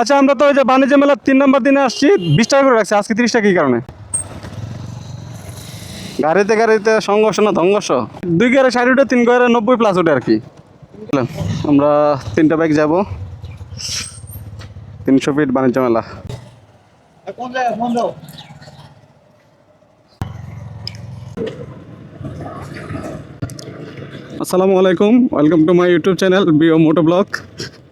আচ্ছা আমরা তো ওই যে বাণিজ্য মেলার তিন নম্বর দিনে আসছি, বিশ টাকা করে রাখছি। আজকে তিরিশ টাকা কী কারণে? গাড়িতে গাড়িতে সংঘর্ষ না ধংঘর্ষ দুই গাড়ি ষাট উঠে, তিন গাড়ি নব্বই প্লাস উঠে আর কি। আমরা তিনটা বাইক যাব। তিনশো ফিট বাণিজ্য মেলা। আসসালামু আলাইকুম। Welcome to my YouTube channel bio moto vlog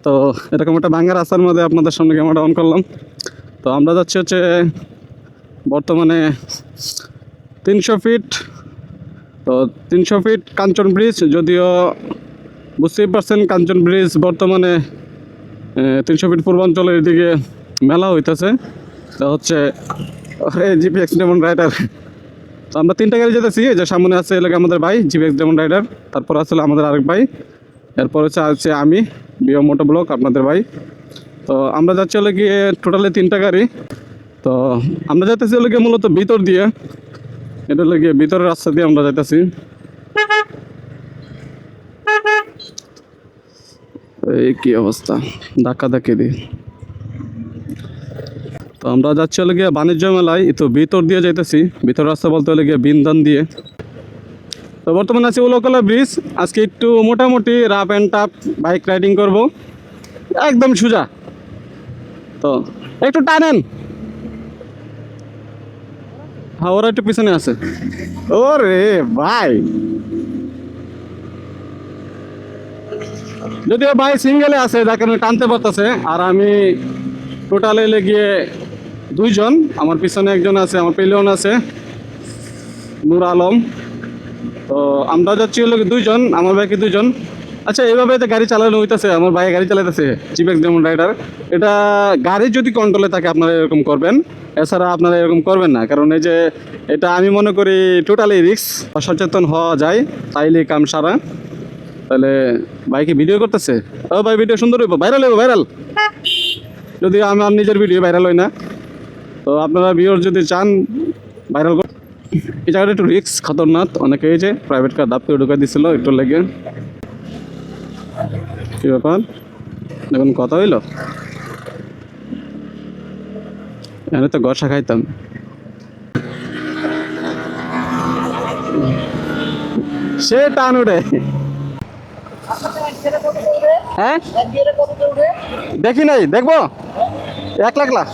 তো এরকম একটা ভাঙ্গা রাস্তার মধ্যে আপনাদের সামনে ক্যামেরা অন করলাম। তো আমরা যাচ্ছি হচ্ছে বর্তমানে তিনশো ফিট তো তিনশো ফিট কাঞ্চন ব্রিজ যদিও বুঝতেই পারছেন কাঞ্চন ব্রিজ বর্তমানে তিনশো ফিট পূর্বাঞ্চলের দিকে মেলা হইতেছে। তা হচ্ছে জিপিএক্স ডেমন রাইডার তো আমরা তিনটা গাড়ি যেতেছি যে সামনে আছে এলাকা আমাদের ভাই জিপিএক্স ডেমন রাইডার তারপর আসলে আমাদের আরেক ভাই। এরপর হচ্ছে আছে আমি, বিও মোটো ব্লক আপনাদের ভাই। তো আমরা যাচ্ছি হলে গিয়ে টোটালি তিনটা গাড়ি। তো আমরা যাইতেছি হলে গিয়ে মূলত ভিতর দিয়ে। এটা হলে গিয়ে ভিতরের রাস্তা দিয়ে আমরা যাইতেছি। এই কি অবস্থা? ধাক্কা ধাক্কি দিয়ে। তো আমরা যাচ্ছি হলে গিয়ে বাণিজ্য মেলায় তো ভিতর দিয়ে যাইতেছি। ভিতর রাস্তা বলতে হলে গিয়ে বিন্দান দিয়ে। তো বর্তমানে আছি উলকলা ব্রিজ। আজকে একটু মোটামুটি rough and tough bike riding করব। একদম সোজা। তো একটু টানেন। হ্যাঁ ওরা একটু পিছনে আছে। ওরে ভাই। যদিও ভাই সিঙ্গেলে আছে যার কারণে টানতে পারতেছে। আর আমি টোটালে এলে গিয়ে দুইজন। আমার পিছনে একজন আছে আমার পেলিয়ন আছে। নূর আলম। তো আমরা যাচ্ছি হলো দুইজন, আমার বাইকে দুইজন। আচ্ছা এইভাবে তো গাড়ি চালানো হইতেছে, আমার ভাই গাড়ি চালাইতেছে চিপেক্স যেমন রাইডার এটা গাড়ি যদি কন্ট্রোলে থাকে, আপনারা এরকম করবেন। এছাড়া আপনারা এরকম করবেন না, কারণ এই যে এটা আমি মনে করি টোটালি রিক্স সচেতন হওয়া যায়, তাইলে কাম সারা। তাহলে বাইকে ভিডিও করতেছে? ও ভাই ভিডিও সুন্দর হইব ভাইরাল হইব ভাইরাল যদি আমার নিজের ভিডিও ভাইরাল হয় না, তো আপনারা ভিউর যদি চান ভাইরাল এই জায়গাটা একটু রিক্স খতরনাক। অনেকে যে প্রাইভেট কার দাপ করে ঢুকে দিছিল, একটু লেগে। কি ব্যাপার? দেখুন, কথা হইল? এখানে তো গসা খাইতাম। সে টান উঠে হ্যাঁ? দেখি নাই, দেখব? এক লাখ লাখ।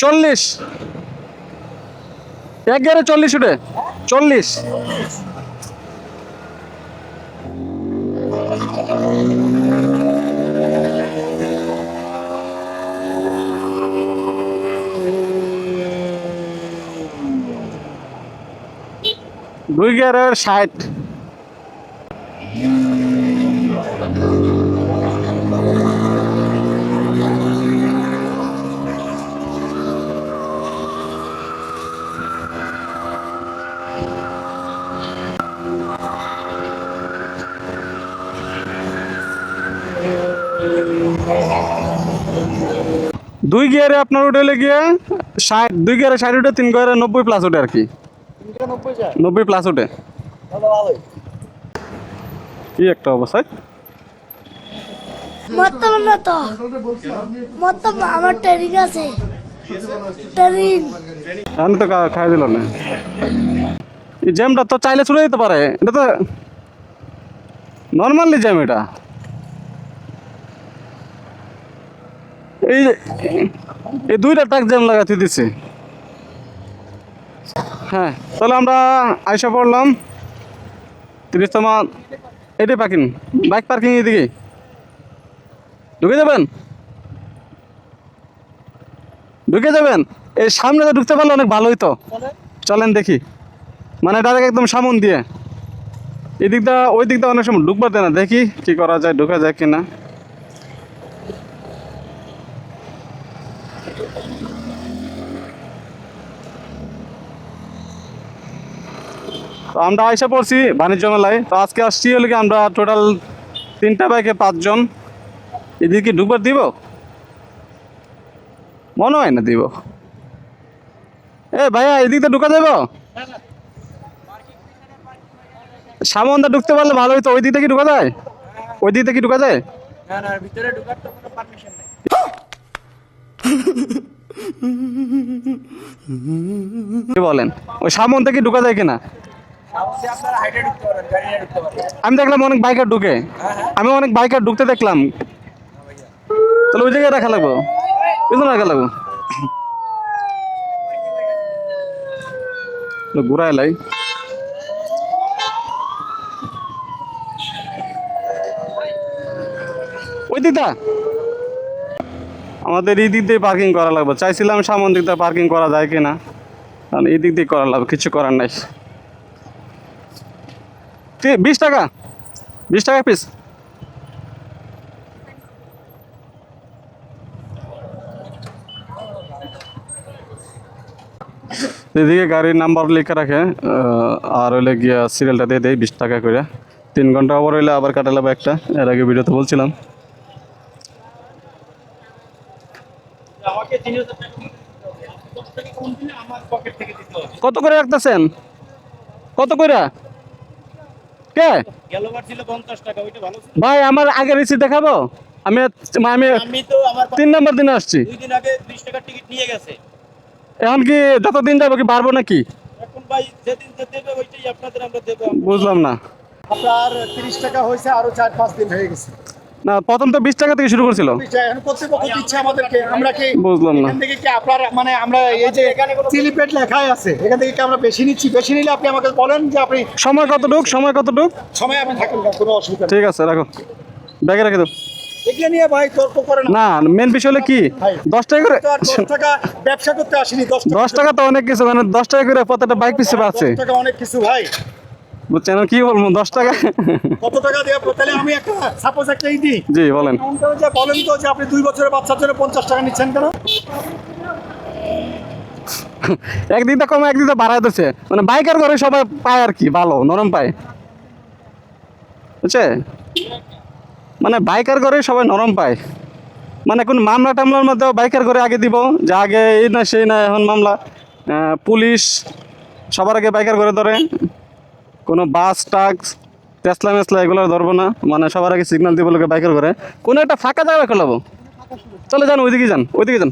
চল্লিশ। এক গেড়ে চল্লিশ উঠে। চল্লিশ। দুই গেড়ের ষাট। দুই গিয়ারে আপনার উঠেলে গিয়ে ষাট দুই গিয়ারে ষাট উঠে তিন গিয়ারে নব্বই প্লাস উঠে আর কি। নব্বই প্লাস উঠে। কি একটা অবস্থায় আমি তো খাই দিল না। জ্যামটা তো চাইলে চলে যেতে পারে। এটা তো নর্মালি জ্যাম এটা। এই এই দুইটা টাক জ্যাম লাগাতে দিছে। হ্যাঁ তাহলে আমরা আইসা পড়লাম। তিরিশতমা এটাই পার্কিং বাইক পার্কিং এদিকে। ঢুকে যাবেন? ঢুকে যাবেন? এই সামনে তো ঢুকতে পারলে অনেক ভালোই তো চলেন দেখি। মানে ডাইরেক্ট একদম সামন দিয়ে। এদিকটা ওই দিকটা অনেক সময় ঢুকবার দেয় না। দেখি কি করা যায়, ঢুকা যায় কিনা। তো আমরা আইসা পড়ছি বাণিজ্য মেলায়। তো আজকে আসছি হলে কি আমরা টোটাল তিনটা বাইকে পাঁচজন। এদিকে কি ঢুকবার দিব? মনে হয় না দিব। এ ভাইয়া এদিক ঢুকা যাব? সামন্দা ঢুকতে পারলে ভালো হতো ওই দিক থেকে ঢুকা যায়? ওই দিক থেকে ঢুকা যায়? কি বলেন? ওই সামন থেকে ঢুকা যায় কিনা? আমি দেখলাম অনেক বাইকার ঢুকে। আমি অনেক বাইকার ঢুকতে দেখলাম। তাহলে ওই জায়গায় রাখা লাগবো? পিছনে রাখা লাগবো? ঘুরাই লাই। ওই দিকটা আমাদের এই দিক দিয়ে পার্কিং করা লাগবে। চাইছিলাম সামন দিক দিয়ে পার্কিং করা যায় কিনা। কারণ এই দিক দিয়ে করা লাগবে কিছু করার নাই। বিশ টাকা। বিশ টাকা পিস এদিকে গাড়ির নাম্বার লিখে রাখে আর হইলে গিয়া সিরিয়ালটা দিয়ে দেয় বিশ টাকা করে তিন ঘণ্টা ওভার হইলে আবার কাটা লাগবে একটা এর আগে ভিডিওতে বলছিলাম। কত করে রাখতেছেন? কত করে কে? গেলবার ছিল পঞ্চাশ টাকা ওইটা ভালো ছিল। ভাই আমার আগে রিসিট দেখাবো? আমি আমি আমি তো আমার তিন নম্বর দিনে আসছি। দুই আগে বিশ টাকার টিকিট নিয়ে গেছে। এখন কি যত দিন যাব কি পারব নাকি? এখন ভাই যেদিন যে দেবে ওইটাই আপনাদের আমরা দেবো। বুঝলাম না। আপনার তিরিশ টাকা হয়েছে আরও চার পাঁচ দিন হয়ে গেছে। না প্রথম তো বিশ টাকা থেকে শুরু করছিল। এখন কর্তৃপক্ষ দিচ্ছে আমাদেরকে। আমরা কি বুঝলাম না। এখান থেকে কি আপনার মানে আমরা এই যে সিলিপেট লেখাই আছে এখান থেকে কি আমরা বেশি নিচ্ছি? বেশি নিলে আপনি আমাকে বলেন যে আপনি সময় কতটুক? সময় কতটুক? সময় আপনি থাকেন কোনো অসুবিধা ঠিক আছে রাখো। ব্যাগে রেখে দাও। নিয়ে ভাই তর্ক করেন না। না মেন বিষয় হলো কি? দশ টাকা করে তো দশ টাকা ব্যবসা করতে আসিনি দশ টাকা দশ টাকা তো অনেক কিছু মানে দশ টাকা করে প্রত্যেকটা বাইক পিছিয়ে পাচ্ছে অনেক কিছু ভাই। বুঝছেন? কি বলব? দশ টাকা? কত টাকা দিয়ে তাহলে আমি একটা সাপোজ একটা দিই। জি বলেন। যে বলেন তো যে আপনি দুই বছরের বাচ্চার জন্য পঞ্চাশ টাকা নিচ্ছেন কেন? একদিক তো কমে একদিন তো বাড়াই দিচ্ছে মানে বাইকার ঘরে সবাই পায় আর কি ভালো নরম পায়। বুঝছে? মানে বাইকার ঘরে সবাই নরম পায়। মানে কোন মামলা টামলার মধ্যে বাইকার ঘরে আগে দিব যে আগে এই না সেই না এখন মামলা। পুলিশ সবার আগে বাইকার ঘরে ধরে। কোনো বাস, ট্রাক টেসলা মেসলা এগুলো ধরবো না। মানে সবার আগে সিগনাল দিব লোকে বাইকের ঘরে। কোনো একটা ফাঁকা জায়গা খোলাবো চলে যান, ওইদিকে যান ওইদিকে যান।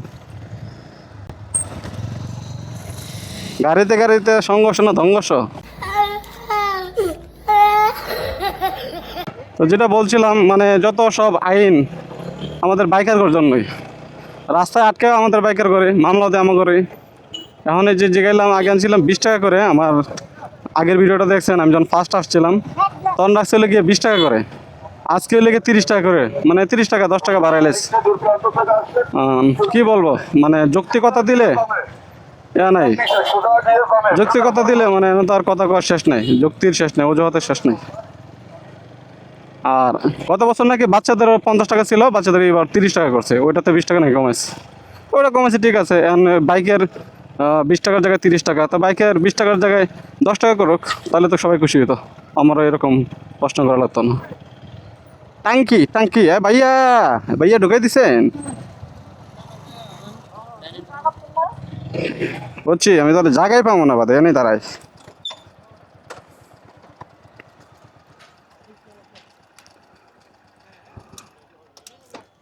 গাড়িতে গাড়িতে সংঘর্ষ না, ধ্বংস। তো যেটা বলছিলাম মানে যত সব আইন আমাদের বাইকের ঘর জন্যই। রাস্তায় আটকেও আমাদের বাইকের করে মামলা দেয় আমার করে এখন এই যে জিগাইলাম, আগে আনছিলাম বিশ টাকা করে, আমার আগের ভিডিওটা দেখছেন, আমি যখন ফার্স্ট আসছিলাম, তখন রাখছিল গিয়ে বিশ টাকা করে। আজকে লেগে তিরিশ টাকা করে। মানে তিরিশ টাকা, দশ টাকা বাড়াইলেস কি বলব? মানে যৌক্তিকতা দিলে ইয়া নাই। যৌক্তিকতা দিলে মানে তার কথা কওয়ার শেষ নেই। যুক্তির শেষ নেই, অজুহাতের শেষ নেই। আর গত বছর নাকি বাচ্চাদের পঞ্চাশ টাকা ছিল, বাচ্চাদের এবার তিরিশ টাকা করছে। ওইটাতে বিশ টাকা নাকি কমেছে ওইটা কমেছে ঠিক আছে। বাইকের বিশ টাকার জায়গায় তিরিশ টাকা। তো বাইকের বিশ টাকার জায়গায় দশ টাকা করুক, তাহলে তো সবাই খুশি হতো আমারও এরকম প্রশ্ন করা লাগতো না। টাঙ্কি টাঙ্কি হ্যাঁ ভাইয়া ভাইয়া ঢুকাই দিছেন? বলছি, আমি তাহলে জায়গায় পাবো না বাদে এনেই দাঁড়াই।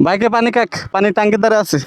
বাইকে পানি কাক, পানি টাঙ্কির দ্বারা আছে?